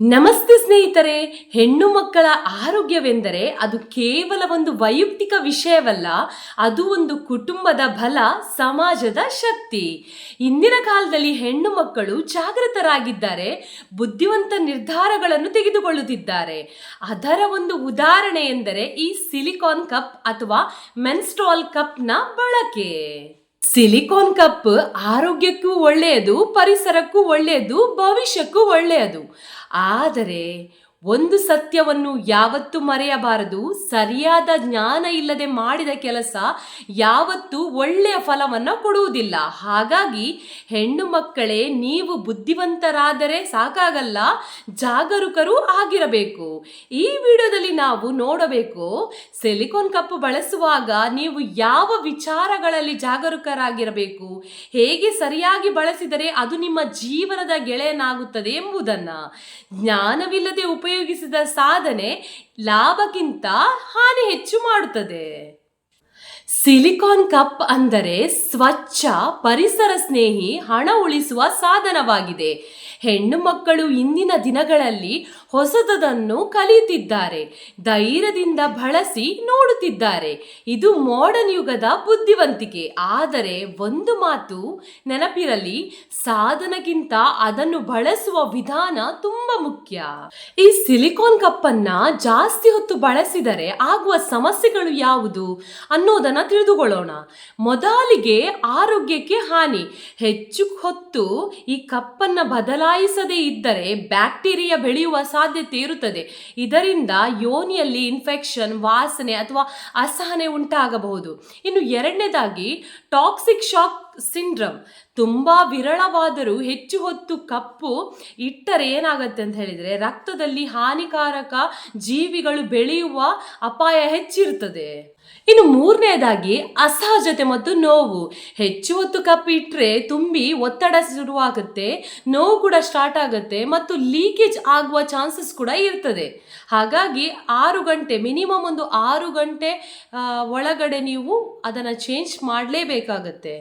ನಮಸ್ತೆ ಸ್ನೇಹಿತರೆ, ಹೆಣ್ಣು ಮಕ್ಕಳ ಆರೋಗ್ಯವೆಂದರೆ ಅದು ಕೇವಲ ಒಂದು ವೈಯಕ್ತಿಕ ವಿಷಯವಲ್ಲ, ಅದು ಒಂದು ಕುಟುಂಬದ ಬಲ, ಸಮಾಜದ ಶಕ್ತಿ. ಇಂದಿನ ಕಾಲದಲ್ಲಿ ಹೆಣ್ಣು ಮಕ್ಕಳು ಜಾಗೃತರಾಗಿದ್ದಾರೆ, ಬುದ್ಧಿವಂತ ನಿರ್ಧಾರಗಳನ್ನು ತೆಗೆದುಕೊಳ್ಳುತ್ತಿದ್ದಾರೆ. ಅದರ ಒಂದು ಉದಾಹರಣೆ ಎಂದರೆ ಈ ಸಿಲಿಕಾನ್ ಕಪ್ ಅಥವಾ ಮೆನ್ಸ್ಟ್ರಾಲ್ ಕಪ್ನ ಬಳಕೆ. ಸಿಲಿಕಾನ್ ಕಪ್ ಆರೋಗ್ಯಕ್ಕೂ ಒಳ್ಳೆಯದು ಪರಿಸರಕ್ಕೂ ಒಳ್ಳೆಯದು ಭವಿಷ್ಯಕ್ಕೂ ಒಳ್ಳೆಯದು. ಆದರೆ ಒಂದು ಸತ್ಯವನ್ನು ಯಾವತ್ತೂ ಮರೆಯಬಾರದು, ಸರಿಯಾದ ಜ್ಞಾನ ಇಲ್ಲದೆ ಮಾಡಿದ ಕೆಲಸ ಯಾವತ್ತೂ ಒಳ್ಳೆಯ ಫಲವನ್ನು ಕೊಡುವುದಿಲ್ಲ. ಹಾಗಾಗಿ ಹೆಣ್ಣು ಮಕ್ಕಳೇ, ನೀವು ಬುದ್ಧಿವಂತರಾದರೆ ಸಾಕಾಗಲ್ಲ, ಜಾಗರೂಕರೂ ಆಗಿರಬೇಕು. ಈ ವಿಡಿಯೋದಲ್ಲಿ ನಾವು ನೋಡಬೇಕು, ಸಿಲಿಕಾನ್ ಕಪ್ ಬಳಸುವಾಗ ನೀವು ಯಾವ ವಿಚಾರಗಳಲ್ಲಿ ಜಾಗರೂಕರಾಗಿರಬೇಕು, ಹೇಗೆ ಸರಿಯಾಗಿ ಬಳಸಿದರೆ ಅದು ನಿಮ್ಮ ಜೀವನದ ಗೆಳೆಯನಾಗುತ್ತದೆ ಎಂಬುದನ್ನು. ಜ್ಞಾನವಿಲ್ಲದೆ ಉಪಯೋಗಿಸಿದ ಸಾಧನೆ ಲಾಭಕ್ಕಿಂತ ಹಾನಿ ಹೆಚ್ಚು ಮಾಡುತ್ತದೆ. ಸಿಲಿಕಾನ್ ಕಪ್ ಅಂದರೆ ಸ್ವಚ್ಛ, ಪರಿಸರ ಸ್ನೇಹಿ, ಹಣ ಉಳಿಸುವ ಸಾಧನವಾಗಿದೆ. ಹೆಣ್ಣು ಮಕ್ಕಳು ಇಂದಿನ ದಿನಗಳಲ್ಲಿ ಹೊಸದನ್ನು ಕಲಿಯುತ್ತಿದ್ದಾರೆ. ಧೈರ್ಯದಿಂದ ಬಳಸಿ ನೋಡುತ್ತಿದ್ದಾರೆ. ಇದು ಮಾಡರ್ನ್ ಯುಗದ ಬುದ್ಧಿವಂತಿಕೆ. ಆದರೆ ಒಂದು ಮಾತು ನೆನಪಿರಲಿ, ಸಾಧನಕ್ಕಿಂತ ಅದನ್ನು ಬಳಸುವ ವಿಧಾನ ತುಂಬಾ ಮುಖ್ಯ. ಈ ಸಿಲಿಕಾನ್ ಕಪ್ಪನ್ನು ಜಾಸ್ತಿ ಹೊತ್ತು ಬಳಸಿದರೆ ಆಗುವ ಸಮಸ್ಯೆಗಳು ಯಾವುದು ಅನ್ನೋದನ್ನ ತಿಳಿದುಕೊಳ್ಳೋಣ. ಮೊದಲಿಗೆ ಆರೋಗ್ಯಕ್ಕೆ ಹಾನಿ. ಹೆಚ್ಚು ಹೊತ್ತು ಈ ಕಪ್ಪನ್ನು ಬದಲಾಯಿಸದೇ ಇದ್ದರೆ ಬ್ಯಾಕ್ಟೀರಿಯಾ ಬೆಳೆಯುವ ಸಾಧ್ಯತೆ ಇರುತ್ತದೆ. ಇದರಿಂದ ಯೋನಿಯಲ್ಲಿ ಇನ್ಫೆಕ್ಷನ್ ವಾಸನೆ ಅಥವಾ ಅಸಹನೆ ಉಂಟಾಗಬಹುದು. ಇನ್ನು ಎರಡನೇದಾಗಿ ಟಾಕ್ಸಿಕ್ ಶಾಕ್ ಸಿಂಡ್ರಮ್. ತುಂಬ ವಿರಳವಾದರೂ ಹೆಚ್ಚು ಹೊತ್ತು ಕಪ್ಪು ಇಟ್ಟರೆ ಏನಾಗುತ್ತೆ ಅಂತ ಹೇಳಿದರೆ ರಕ್ತದಲ್ಲಿ ಹಾನಿಕಾರಕ ಜೀವಿಗಳು ಬೆಳೆಯುವ ಅಪಾಯ ಹೆಚ್ಚಿರುತ್ತದೆ. ಇನ್ನು ಮೂರನೇದಾಗಿ ಅಸಹಜತೆ ಮತ್ತು ನೋವು. ಹೆಚ್ಚು ಹೊತ್ತು ಕಪ್ ಇಟ್ಟರೆ ತುಂಬಿ ಒತ್ತಡ ಶುರುವಾಗುತ್ತೆ, ನೋವು ಕೂಡ ಸ್ಟಾರ್ಟ್ ಆಗುತ್ತೆ ಮತ್ತು ಲೀಕೇಜ್ ಆಗುವ ಚಾನ್ಸಸ್ ಕೂಡ ಇರ್ತದೆ. ಹಾಗಾಗಿ ಆರು ಗಂಟೆ ಮಿನಿಮಮ್ ಒಂದು ಆರು ಗಂಟೆ ಒಳಗಡೆ ನೀವು ಅದನ್ನು ಚೇಂಜ್ ಮಾಡಲೇಬೇಕಾಗತ್ತೆ.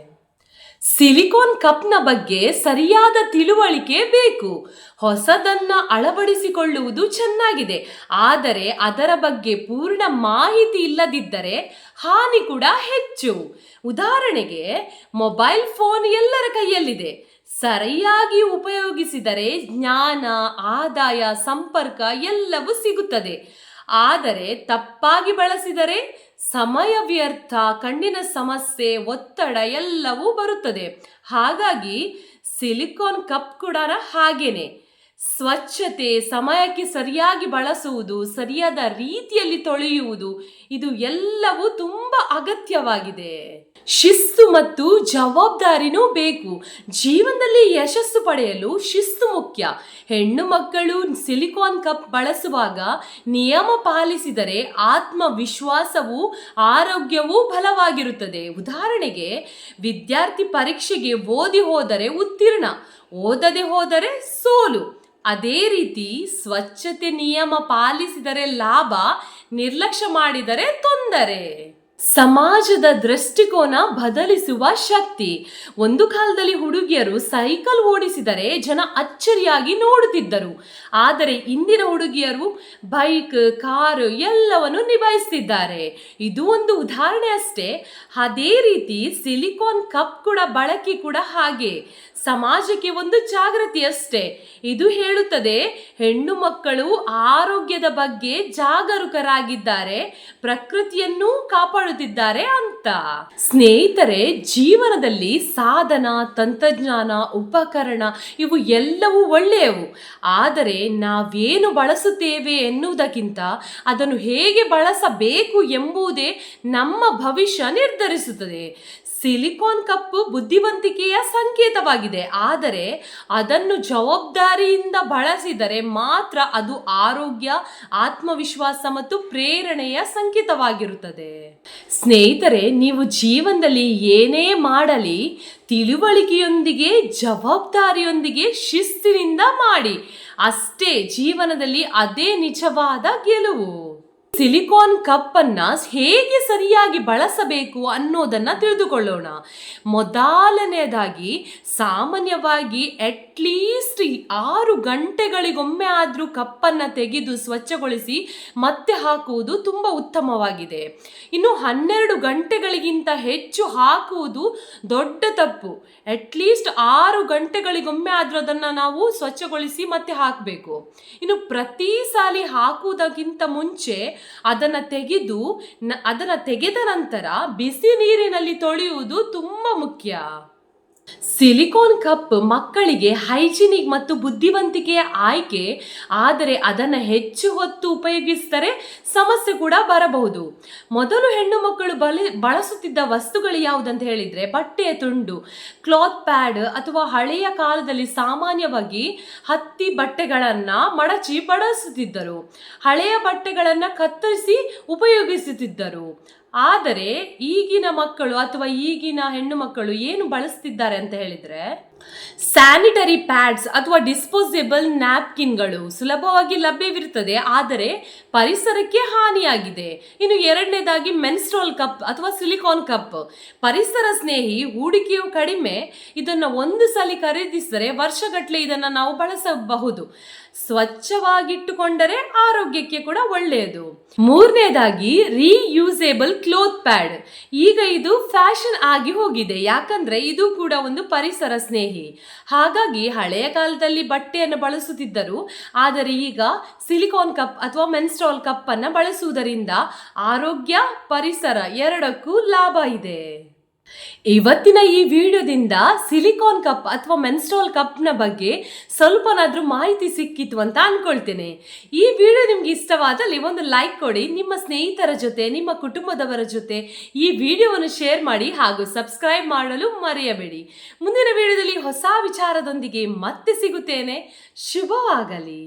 ಸಿಲಿಕಾನ್ ಕಪ್ನ ಬಗ್ಗೆ ಸರಿಯಾದ ತಿಳುವಳಿಕೆ ಬೇಕು. ಹೊಸದನ್ನ ಅಳವಡಿಸಿಕೊಳ್ಳುವುದು ಚೆನ್ನಾಗಿದೆ. ಆದರೆ ಅದರ ಬಗ್ಗೆ ಪೂರ್ಣ ಮಾಹಿತಿ ಇಲ್ಲದಿದ್ದರೆ ಹಾನಿ ಕೂಡ ಹೆಚ್ಚು. ಉದಾಹರಣೆಗೆ, ಮೊಬೈಲ್ ಫೋನ್ ಎಲ್ಲರ ಕೈಯಲ್ಲಿದೆ. ಸರಿಯಾಗಿ ಉಪಯೋಗಿಸಿದರೆ ಜ್ಞಾನ, ಆದಾಯ, ಸಂಪರ್ಕ ಎಲ್ಲವೂ ಸಿಗುತ್ತದೆ. ಆದರೆ ತಪ್ಪಾಗಿ ಬಳಸಿದರೆ ಸಮಯ ವ್ಯರ್ಥ ಕಣ್ಣಿನ ಸಮಸ್ಯೆ ಒತ್ತಡ ಎಲ್ಲವೂ ಬರುತ್ತದೆ. ಹಾಗಾಗಿ ಸಿಲಿಕಾನ್ ಕಪ್ ಕೂಡ ಹಾಗೇನೆ. ಸ್ವಚ್ಛತೆ ಸಮಯಕ್ಕೆ ಸರಿಯಾಗಿ ಬಳಸುವುದು, ಸರಿಯಾದ ರೀತಿಯಲ್ಲಿ ತೊಳೆಯುವುದು, ಇದು ಎಲ್ಲವೂ ತುಂಬ ಅಗತ್ಯವಾಗಿದೆ. ಶಿಸ್ತು ಮತ್ತು ಜವಾಬ್ದಾರಿನೂ ಬೇಕು. ಜೀವನದಲ್ಲಿ ಯಶಸ್ಸು ಪಡೆಯಲು ಶಿಸ್ತು ಮುಖ್ಯ. ಹೆಣ್ಣು ಮಕ್ಕಳು ಸಿಲಿಕಾನ್ ಕಪ್ ಬಳಸುವಾಗ ನಿಯಮ ಪಾಲಿಸಿದರೆ ಆತ್ಮವಿಶ್ವಾಸವು ಆರೋಗ್ಯವೂ ಬಲವಾಗಿರುತ್ತದೆ. ಉದಾಹರಣೆಗೆ, ವಿದ್ಯಾರ್ಥಿ ಪರೀಕ್ಷೆಗೆ ಓದಿ ಹೋದರೆ ಉತ್ತೀರ್ಣ. ಓದದೆ ಹೋದರೆ ಸೋಲು. ಅದೇ ರೀತಿ ಸ್ವಚ್ಛತೆ ನಿಯಮ ಪಾಲಿಸಿದರೆ ಲಾಭ ನಿರ್ಲಕ್ಷ್ಯ ಮಾಡಿದರೆ ತೊಂದರೆ. ಸಮಾಜದ ದೃಷ್ಟಿಕೋನ ಬದಲಿಸುವ ಶಕ್ತಿ. ಒಂದು ಕಾಲದಲ್ಲಿ ಹುಡುಗಿಯರು ಸೈಕಲ್ ಓಡಿಸಿದರೆ ಜನ ಅಚ್ಚರಿಯಾಗಿ ನೋಡುತ್ತಿದ್ದರು. ಆದರೆ ಇಂದಿನ ಹುಡುಗಿಯರು ಬೈಕ್, ಕಾರು ಎಲ್ಲವನ್ನು ನಿಭಾಯಿಸ್ತಿದ್ದಾರೆ ಇದು ಒಂದು ಉದಾಹರಣೆ ಅಷ್ಟೇ. ಅದೇ ರೀತಿ ಸಿಲಿಕಾನ್ ಕಪ್ ಕೂಡ ಬಳಕೆ ಕೂಡ ಹಾಗೆ. ಸಮಾಜಕ್ಕೆ ಒಂದು ಜಾಗೃತಿ ಅಷ್ಟೇ. ಇದು ಹೇಳುತ್ತದೆ, ಹೆಣ್ಣು ಮಕ್ಕಳು ಆರೋಗ್ಯದ ಬಗ್ಗೆ ಜಾಗರೂಕರಾಗಿದ್ದಾರೆ, ಪ್ರಕೃತಿಯನ್ನು ಕಾಪಾಡುತ್ತಿದ್ದಾರೆ ಅಂತ. ಸ್ನೇಹಿತರೆ, ಜೀವನದಲ್ಲಿ ಸಾಧನ, ತಂತ್ರಜ್ಞಾನ, ಉಪಕರಣ ಇವು ಎಲ್ಲವೂ ಒಳ್ಳೆಯವು. ಆದರೆ ನಾವೇನು ಬಳಸುತ್ತೇವೆ ಎನ್ನುವುದಕ್ಕಿಂತ ಅದನ್ನು ಹೇಗೆ ಬಳಸಬೇಕು ಎಂಬುದೇ ನಮ್ಮ ಭವಿಷ್ಯ ನಿರ್ಧರಿಸುತ್ತದೆ. ಸಿಲಿಕಾನ್ ಕಪ್ಪು ಬುದ್ಧಿವಂತಿಕೆಯ ಸಂಕೇತವಾಗಿದೆ. ಆದರೆ ಅದನ್ನು ಜವಾಬ್ದಾರಿಯಿಂದ ಬಳಸಿದರೆ ಮಾತ್ರ ಅದು ಆರೋಗ್ಯ, ಆತ್ಮವಿಶ್ವಾಸ ಮತ್ತು ಪ್ರೇರಣೆಯ ಸಂಕೇತವಾಗಿರುತ್ತದೆ. ಸ್ನೇಹಿತರೆ, ನೀವು ಜೀವನದಲ್ಲಿ ಏನೇ ಮಾಡಲಿ, ತಿಳುವಳಿಕೆಯೊಂದಿಗೆ, ಜವಾಬ್ದಾರಿಯೊಂದಿಗೆ ಶಿಸ್ತಿನಿಂದ ಮಾಡಿ. ಅಷ್ಟೇ, ಜೀವನದಲ್ಲಿ ಅದೇ ನಿಜವಾದ ಗೆಲುವು. ಸಿಲಿಕಾನ್ ಕಪ್ ಅನ್ನ ಹೇಗೆ ಸರಿಯಾಗಿ ಬಳಸಬೇಕು ಅನ್ನೋದನ್ನ ತಿಳಿದುಕೊಳ್ಳೋಣ. ಮೊದಲನೆಯದಾಗಿ ಸಾಮಾನ್ಯವಾಗಿ ಅಟ್ಲೀಸ್ಟ್ ಆರು ಗಂಟೆಗಳಿಗೊಮ್ಮೆ ಆದರೂ ಕಪ್ಪನ್ನು ತೆಗೆದು ಸ್ವಚ್ಛಗೊಳಿಸಿ ಮತ್ತೆ ಹಾಕುವುದು ತುಂಬಾ ಉತ್ತಮವಾಗಿದೆ. ಇನ್ನು ಹನ್ನೆರಡು ಗಂಟೆಗಳಿಗಿಂತ ಹೆಚ್ಚು ಹಾಕುವುದು ದೊಡ್ಡ ತಪ್ಪು. ಅಟ್ಲೀಸ್ಟ್ ಆರು ಗಂಟೆಗಳಿಗೊಮ್ಮೆ ಆದರೂ ಅದನ್ನು ನಾವು ಸ್ವಚ್ಛಗೊಳಿಸಿ ಮತ್ತೆ ಹಾಕಬೇಕು. ಇನ್ನು ಪ್ರತಿ ಸಾಲಿ ಹಾಕುವುದಕ್ಕಿಂತ ಮುಂಚೆ ಅದನ್ನು ತೆಗೆದು ನ- ಅದನ್ನು ತೆಗೆದ ನಂತರ ಬಿಸಿ ನೀರಿನಲ್ಲಿ ತೊಳೆಯುವುದು ತುಂಬ ಮುಖ್ಯ. ಸಿಲಿಕಾನ್ ಕಪ್ ಮಕ್ಕಳಿಗೆ ಹೈಜಿನಿಕ್ ಮತ್ತು ಬುದ್ಧಿವಂತಿಕೆಯ ಆಯ್ಕೆ, ಆದರೆ ಅದನ್ನು ಹೆಚ್ಚು ಹೊತ್ತು ಉಪಯೋಗಿಸಿದರೆ ಸಮಸ್ಯೆ ಕೂಡ ಬರಬಹುದು. ಮೊದಲು ಹೆಣ್ಣು ಮಕ್ಕಳು ಬಲಿ, ಬಳಸುತ್ತಿದ್ದ ವಸ್ತುಗಳು ಯಾವುದಂತ ಹೇಳಿದರೆ ಬಟ್ಟೆಯ ತುಂಡು, ಕ್ಲಾತ್ ಪ್ಯಾಡ್ ಅಥವಾ ಹಳೆಯ ಕಾಲದಲ್ಲಿ ಸಾಮಾನ್ಯವಾಗಿ ಹತ್ತಿ ಬಟ್ಟೆಗಳನ್ನು ಮಡಚಿ ಬಳಸುತ್ತಿದ್ದರು. ಹಳೆಯ ಬಟ್ಟೆಗಳನ್ನು ಕತ್ತರಿಸಿ ಉಪಯೋಗಿಸುತ್ತಿದ್ದರು. ಆದರೆ ಈಗಿನ ಮಕ್ಕಳು ಅಥವಾ ಈಗಿನ ಹೆಣ್ಣು ಮಕ್ಕಳು ಏನು ಬಳಸ್ತಿದ್ದಾರೆ ಅಂತ ಹೇಳಿದ್ರೆ ಸ್ಯಾನಿಟರಿ ಪ್ಯಾಡ್ಸ್ ಅಥವಾ ಡಿಸ್ಪೋಸೇಬಲ್ ನ್ಯಾಪ್ಕಿನ್ಗಳು ಸುಲಭವಾಗಿ ಲಭ್ಯವಿರುತ್ತದೆ, ಆದರೆ ಪರಿಸರಕ್ಕೆ ಹಾನಿಯಾಗಿದೆ. ಇನ್ನು ಎರಡನೇದಾಗಿ ಮೆನ್ಸ್ಟ್ರೋಲ್ ಕಪ್ ಅಥವಾ ಸಿಲಿಕಾನ್ ಕಪ್ ಪರಿಸರ ಸ್ನೇಹಿ, ಹೂಡಿಕೆಯು ಕಡಿಮೆ. ಇದನ್ನು ಒಂದು ಸಲ ಖರೀದಿಸಿದರೆ ವರ್ಷಗಟ್ಟಲೆ ಇದನ್ನು ನಾವು ಬಳಸಬಹುದು. ಸ್ವಚ್ಛವಾಗಿಟ್ಟುಕೊಂಡರೆ ಆರೋಗ್ಯಕ್ಕೆ ಕೂಡ ಒಳ್ಳೆಯದು. ಮೂರನೇದಾಗಿ ರೀಯೂಸೇಬಲ್ ಕ್ಲೋತ್ ಪ್ಯಾಡ್ ಈಗ ಇದು ಫ್ಯಾಷನ್ ಆಗಿ ಹೋಗಿದೆ. ಯಾಕಂದ್ರೆ ಇದು ಕೂಡ ಒಂದು ಪರಿಸರ ಸ್ನೇಹಿ. ಹಾಗಾಗಿ ಹಳೆಯ ಕಾಲದಲ್ಲಿ ಬಟ್ಟೆಯನ್ನು ಬಳಸುತ್ತಿದ್ದರು. ಆದರೆ ಈಗ ಸಿಲಿಕಾನ್ ಕಪ್ ಅಥವಾ ಮೆನ್ಸ್ಟ್ರಾಲ್ ಕಪ್ ಅನ್ನು ಬಳಸುವುದರಿಂದ ಆರೋಗ್ಯ, ಪರಿಸರ ಎರಡಕ್ಕೂ ಲಾಭ ಇದೆ. ಇವತ್ತಿನ ಈ ವಿಡಿಯೋದಿಂದ ಸಿಲಿಕಾನ್ ಕಪ್ ಅಥವಾ ಮೆನ್ಸ್ಟ್ರಾಲ್ ಕಪ್ನ ಬಗ್ಗೆ ಸ್ವಲ್ಪನಾದರೂ ಮಾಹಿತಿ ಸಿಕ್ಕಿತ್ತು ಅಂತ ಅನ್ಕೊಳ್ತೇನೆ. ಈ ವಿಡಿಯೋ ನಿಮ್ಗೆ ಇಷ್ಟವಾದಲ್ಲಿ ಒಂದು ಲೈಕ್ ಕೊಡಿ, ನಿಮ್ಮ ಸ್ನೇಹಿತರ ಜೊತೆ, ನಿಮ್ಮ ಕುಟುಂಬದವರ ಜೊತೆ ಈ ವಿಡಿಯೋವನ್ನು ಶೇರ್ ಮಾಡಿ ಹಾಗೂ ಸಬ್ಸ್ಕ್ರೈಬ್ ಮಾಡಲು ಮರೆಯಬೇಡಿ. ಮುಂದಿನ ವಿಡಿಯೋದಲ್ಲಿ ಹೊಸ ವಿಚಾರದೊಂದಿಗೆ ಮತ್ತೆ ಸಿಗುತ್ತೇನೆ. ಶುಭವಾಗಲಿ.